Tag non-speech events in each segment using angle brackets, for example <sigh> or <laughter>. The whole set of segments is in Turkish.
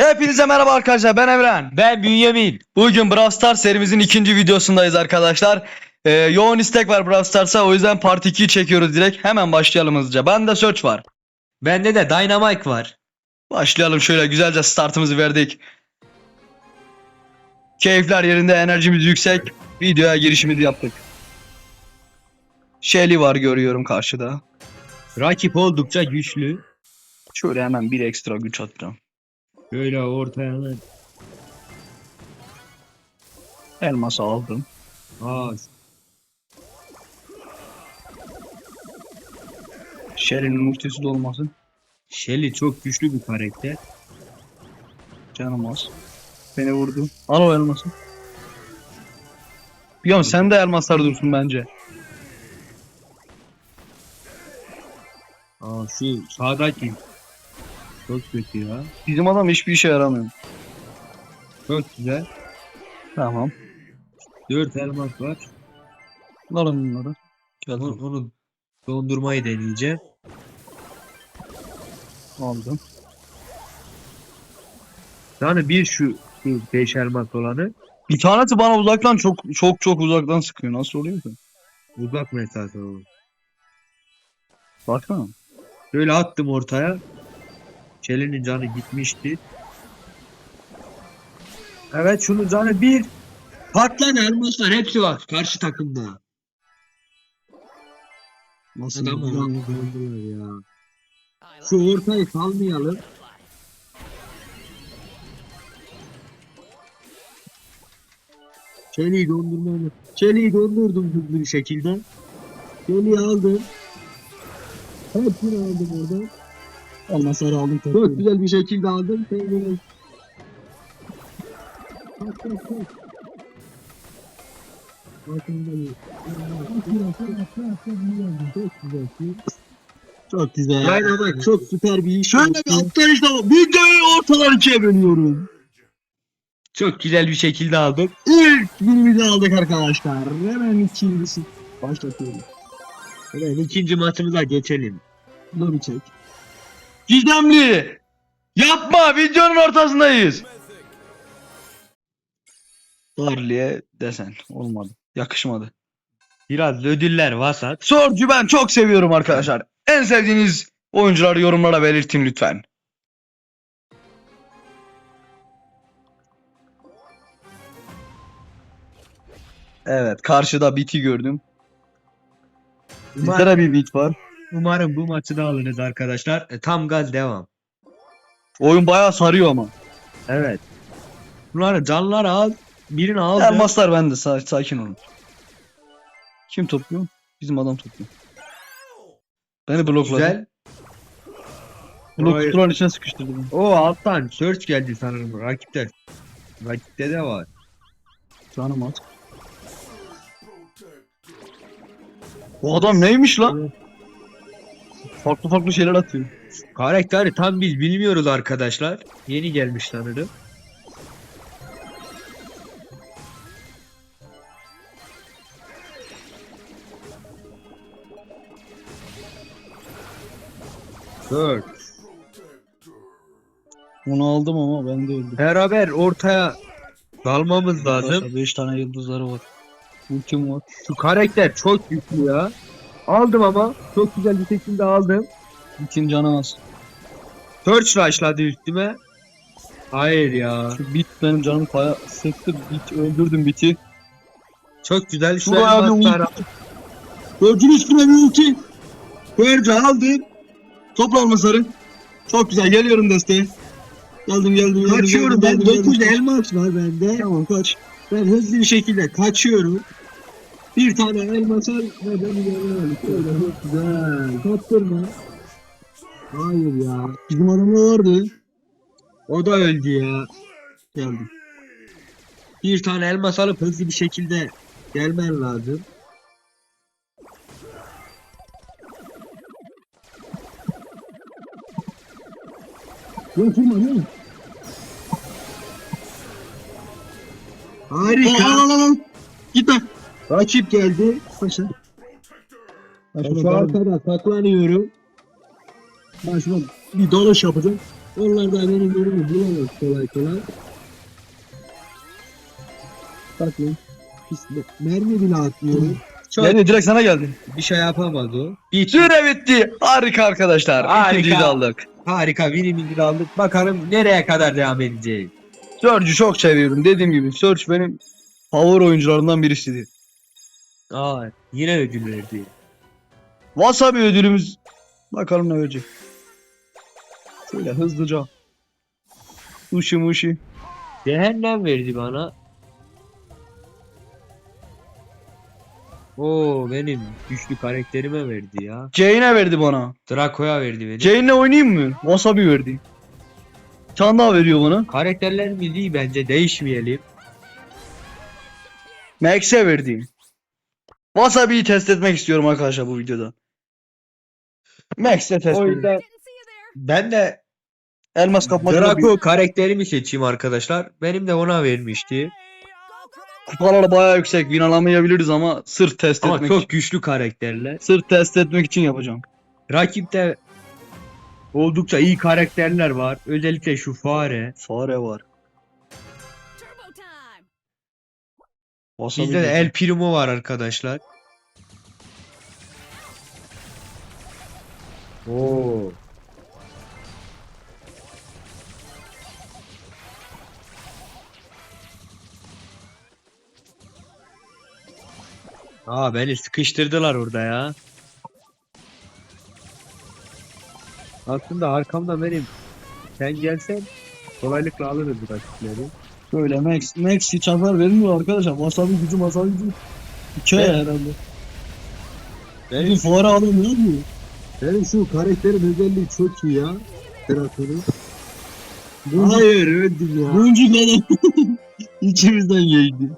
Hepinize merhaba arkadaşlar ben Evren. Ben Bünyamin. Bugün Brawl Stars serimizin ikinci videosundayız arkadaşlar. Ee, yoğun istek var Brawl Stars'a o yüzden Part 2'yi çekiyoruz direkt. Hemen başlayalım hızlıca. Bende Search var. Bende de Dynamite var. Başlayalım şöyle güzelce startımızı verdik. Keyifler yerinde enerjimiz yüksek. Videoya girişimizi yaptık. Shelly var görüyorum karşıda. Rakip oldukça güçlü. Şöyle hemen bir ekstra güç atacağım. Böyle ortaya hemen. Elması aldım. Aa, Shelly'nin ultisi de olmasın. Shelly çok güçlü bir karakter. Canım az. Beni vurdu. Al o elması. Biliyorum sen de elmaslar dursun bence. Aa, şu sağdaki. Çok kötü ya. Bizim adam hiçbir işe yaramıyor. Çok güzel. Tamam. 4 elmas var. Alın bunları. Onu, Geldim. onu dondurmayı deneyeceğim. Aldım. Yani bir şu, şu 5 elmas olanı Bir tanesi bana uzaktan çok çok çok uzaktan sıkıyor. Nasıl oluyor ki? uzak mesafe o. Baksana. Böyle attım ortaya. Shelly'nin canı gitmişti. Evet şunun canı bir. Patlayan elmaslar hepsi var karşı takımda. Nasıl Adam döndüler ya. Şu ortayı salmayalım. Çeliği dondurmalı. Çeliği dondurdum hızlı bir şekilde. Çeliği aldım. Hepsini aldım orada. Elmasları aldım. Çok güzel bir şekilde aldım. Çok güzel. Çok güzel. Aynen bak çok süper bir iş. Şöyle bir atlar işte videoyu ortadan ikiye bölüyorum. Çok güzel bir şekilde aldık. İlk birimizi aldık arkadaşlar. Hemen ikincisi. Başlatıyorum. Evet ikinci maçımıza geçelim. Bir çek. Gizemli! Yapma! Videonun ortasındayız. Darliye desen. Olmadı. Yakışmadı. Biraz ödüller vasat. Sorcu ben çok seviyorum arkadaşlar. En sevdiğiniz oyuncuları yorumlara belirtin lütfen. Evet karşıda biti gördüm. Bizde de bir bit var. Umarım bu maçı da alırız arkadaşlar. E, tam gaz devam. Oyun bayağı sarıyor ama. Evet. Bunları canları al. Birini al. Elmaslar bende sa- sakin olun. Kim topluyor? Bizim adam topluyor. Beni blokladı. Güzel. Blok Hayır. kutuların içine sıkıştırdı beni. O alttan search geldi sanırım. Rakipte. Rakipte de var. Canım at. Bu adam neymiş lan? Farklı farklı şeyler atıyor. Karakteri tam biz bilmiyoruz arkadaşlar. Yeni gelmiş sanırım. Search. Onu aldım ama ben de öldüm. Beraber ortaya dalmamız lazım. 5 tane yıldızları var. Ultim var. Şu karakter çok güçlü ya. Aldım ama çok güzel bir şekilde aldım. İkinci canı az. Search rushladı üstüme. Hayır ya. Şu bit benim canım kaya sıktı. Bit öldürdüm biti. Çok güzel. Bir elmaslar- ulti. Gördünüz üstüne bir ulti. Görce aldım. Topla olmasarı. Çok güzel geliyorum desteğe. Geldim geldim geldim. Kaçıyorum ben. geldim, geldim, 9 geldim. elmas var bende. Tamam kaç. Ben hızlı bir şekilde kaçıyorum. Bir tane elmas al ve. Şöyle çok güzel. Kaptırma. Hayır ya. Bizim adamlar vardı. O da öldü ya. Geldim. Bir tane elmas alıp hızlı bir şekilde gelmen lazım. Yok vurma yok. Harika. Al al al al. Rakip geldi. Paşa. Ben şu arkada saklanıyorum. Ben şuna bir dalış yapacağım. Onlar da benim yerimi bulamaz kolay kolay. Bak lan. Pis, mermi bile atmıyorum. Çok Yani direkt sana geldi. bir şey yapamadı o. Bir Süre bitti. Harika arkadaşlar. Harika. İkinciyi de aldık. harika birimini aldık. Bakalım nereye kadar devam edeceğiz. Surge'ü çok seviyorum. Dediğim gibi Surge benim favori oyuncularımdan birisidir. Aa yine ödül verdi. Wasabi ödülümüz bakalım ne verecek. Şöyle hızlıca. Uşi muşi. Cehennem verdi bana. Oo benim güçlü karakterime verdi ya. Jane'e verdi bana. Draco'ya verdi beni. Jane'le oynayayım mı? Wasabi verdi. Bir tane daha veriyor bana. Karakterlerimiz iyi bence değişmeyelim. Max'e verdi. Wasabi'yi test etmek istiyorum arkadaşlar bu videoda. Max'e test O edeyim. yüzden ben de Elmas kapmaca Draco karakterimi seçeyim arkadaşlar. Benim de ona vermişti. kupaları bayağı yüksek. Win alamayabiliriz ama sırf test Ama etmek çok için. güçlü karakterler. Sırf test etmek için yapacağım. Rakipte oldukça iyi karakterler var. Özellikle şu fare. Fare var. Wasabi Bizde de. El Primo var arkadaşlar. Oo. Aa beni sıkıştırdılar orada ya. Aslında arkamda benim. Sen gelsen kolaylıkla alırız bu rakipleri. Böyle Max, Max hiç hasar vermiyor arkadaşlar. Wasabi gücü wasabi gücü. Evet. herhalde. Benim, Bir fare alamıyor mu? Benim şu karakterin özelliği çok iyi ya. Draco'nun. Hayır öldüm ya. Boncuk adam <laughs> içimizden geldi.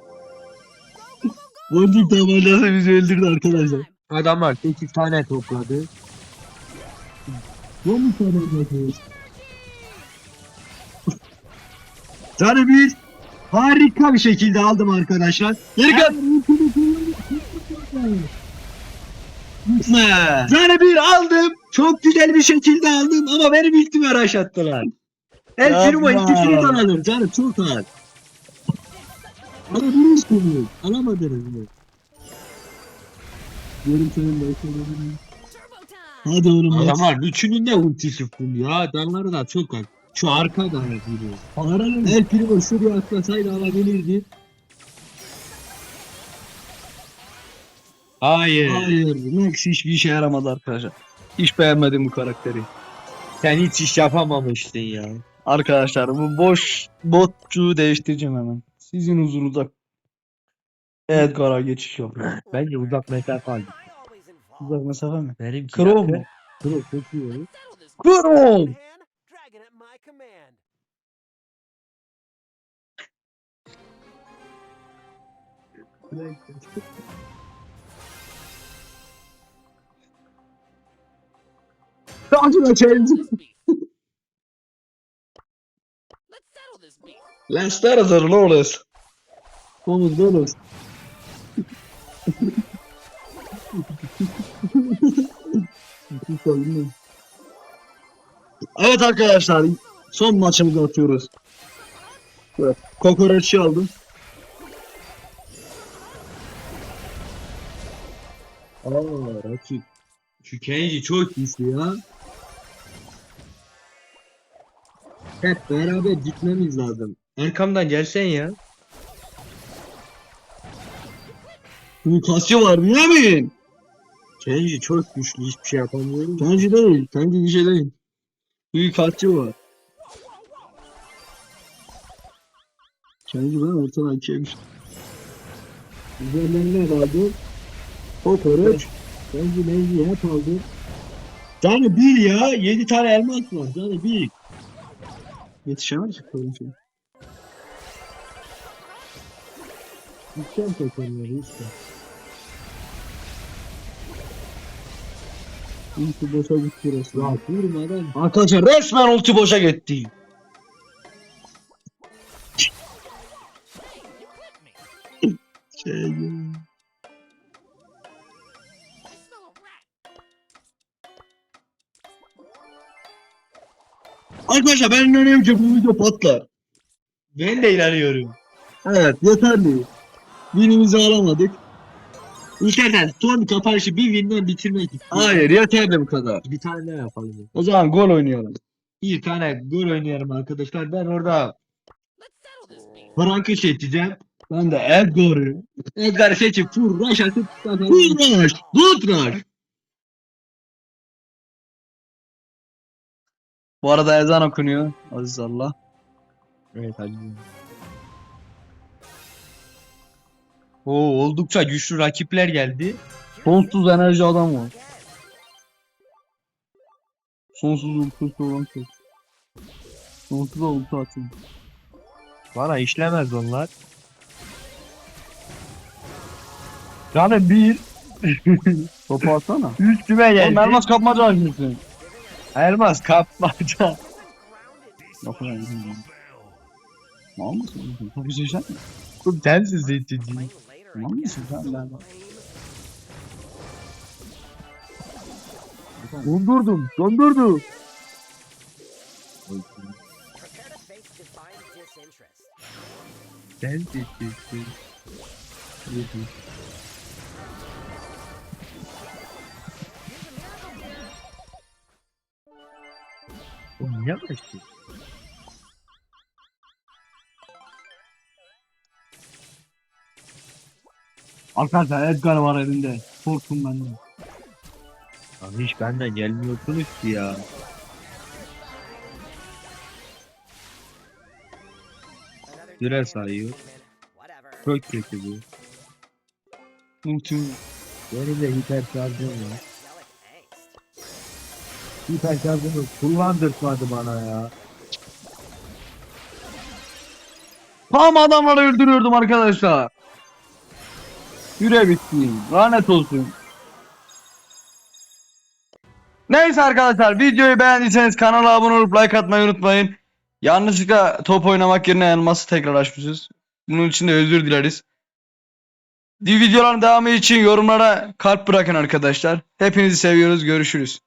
Boncuk tabancası bizi öldürdü arkadaşlar. Adamlar 8 tane topladı. Boncuk tabancası. Canı bir harika bir şekilde aldım arkadaşlar. Geri gel. Gitme. Canı bir aldım. Çok güzel bir şekilde aldım ama benim ultimi rush attılar. El firma ikisini alır. Canım çok az. Aladınız mı? Alamadınız mı? Diyorum senin de time. Hadi oğlum. Adamlar üçünün de ultisi full ya. Adamları da çok az. Şu arka da. Paranın El primo şuraya atlasaydı alabilirdi. Hayır. Hayır. Max hiçbir işe yaramadı arkadaşlar. Hiç beğenmedim bu karakteri. Sen hiç iş yapamamıştın ya. Arkadaşlar bu boş botçuğu değiştireceğim hemen. Sizin huzurunuzda Edgar'a geçiş yapıyorum. Bence uzak mesafe aldı. Uzak mesafe mi? Benimki Krom mu? Krom çok iyi. Krom! Dragon <laughs> This beef. Let's settle a lawless. Vamos, vamos. evet arkadaşlar son maçımızı atıyoruz. Evet, kokoreççi aldım. Aa rakip. Şu Kenji çok güçlü ya. Hep beraber gitmemiz lazım. Arkamdan gelsen ya. Suikastçı var Bünyamin. Kenji çok güçlü hiçbir şey yapamıyorum. Kenji değil. Kenji bir şey değil. Suikastçı var. Kenji ben ortadan düştüm. Üzerlerine kaldı. Kokoreç. Kenji Menji hep aldı. Canı bir ya. Yedi tane elmas var. Canı bir. Yetişemez ki böyle şey. Üstten kokoreçleri üstten. İlk boşa gitti resmen. Ya durmadan. Arkadaşlar resmen ulti boşa gitti. Şey I Arkadaşlar ben inanıyorum ki bu video patlar. Ben de inanıyorum. Evet yeterli. Winimizi alamadık. İlkerden son kapanışı bir winden bitirmek Hayır yeterli bu kadar. Bir tane daha yapalım. O zaman gol oynayalım. Bir tane gol oynayalım arkadaşlar. Ben orada. Frank'ı seçeceğim. Ben de Edgar'ı. Edgar'ı seçip full rush atıp full rush. Good rush. Bu arada ezan okunuyor. Aziz Allah. Evet hadi. Oo oldukça güçlü rakipler geldi. Sonsuz enerji adam var. Sonsuz ultusu olan şey. Sonsuz ultu atın. Bana işlemez onlar. Yani bir <laughs> Topu atsana. üstüme Oğlum geldi. elmas kapmaca açmışsın. Elmas kapmaca. Yok lan. Mal mısın? Tabii şey mi? Bu sensin seçici. Mal mısın sen ben? Dondurdum, dondurdu. Prepare to face divine disinterest. Sen seçici. Oğlum niye kaçtı? Arkadaşlar Edgar var elinde. Korkun benden. Abi hiç benden gelmiyorsunuz ki ya. Another Süre dragon sayıyor. Çok kötü bu. Ulti. Benim de hiper şarjım var. Hiper şarjımı kullandırtmadı bana ya. Tam adamları öldürüyordum arkadaşlar. Süre bitti. Lanet olsun. Neyse arkadaşlar videoyu beğendiyseniz kanala abone olup like atmayı unutmayın. Yanlışlıkla top oynamak yerine elması tekrar açmışız. Bunun için de özür dileriz. Videoların devamı için yorumlara kalp bırakın arkadaşlar. Hepinizi seviyoruz. Görüşürüz.